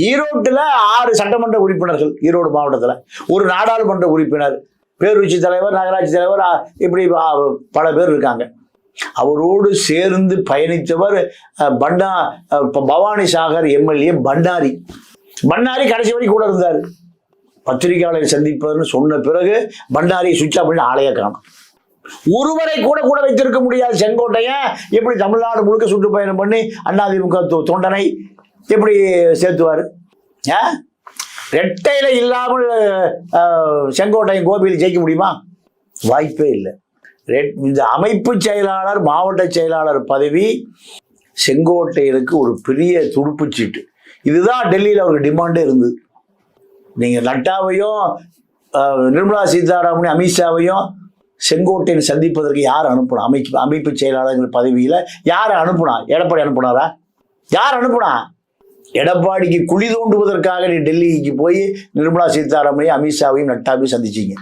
ஈரோட்டில் ஆறு சட்டமன்ற உறுப்பினர்கள் ஈரோடு மாவட்டத்தில். ஒரு நாடாளுமன்ற உறுப்பினர் பேரூச்சி தலைவர் நகராட்சி தலைவர் இப்படி பல பேர் இருக்காங்க. அவரோடு சேர்ந்து பயணித்தவர் பண்டா பவானி சாகர் எம்எல்ஏ பண்டாரி. பண்டாரி கடைசி வரைக்கும் கூட இருந்தார். பத்திரிகையாளர் சந்திப்பதுன்னு சொன்ன பிறகு பண்டாரி சுவிட்ச் ஆஃப் பண்ணி ஆளைய காணும். ஒருவரை கூட கூட வைத்திருக்க முடியாது செங்கோட்டையன். எப்படி தமிழ்நாடு முழுக்க சுற்றுப்பயணம் பண்ணி அதிமுக தொண்டனை எப்படி சேர்த்துவார் ஆ? ரெட்டையில் இல்லாமல் செங்கோட்டையன் கோபியில் ஜெயிக்க முடியுமா? வாய்ப்பே இல்லை. ரெட் இந்த அமைப்பு செயலாளர் மாவட்ட செயலாளர் பதவி செங்கோட்டையனுக்கு ஒரு பெரிய துடுப்பு சீட்டு. இதுதான் டெல்லியில் அவருக்கு டிமாண்டே இருந்தது. நீங்கள் நட்டாவையும் நிர்மலா சீதாராமன் அமித்ஷாவையும் செங்கோட்டையன் சந்திப்பதற்கு யார் அனுப்புனா? அமைப்பு அமைப்பு செயலாளர்கள் பதவியில் யார் அனுப்புனா? எடப்பாடி அனுப்புனாரா? யார் அனுப்புனா? எடப்பாடிக்கு குழி தோண்டுவதற்காக நீ டெல்லிக்கு போய் நிர்மலா சீதாராமனையும் அமித்ஷாவையும் நட்டாவையும் சந்திச்சீங்க.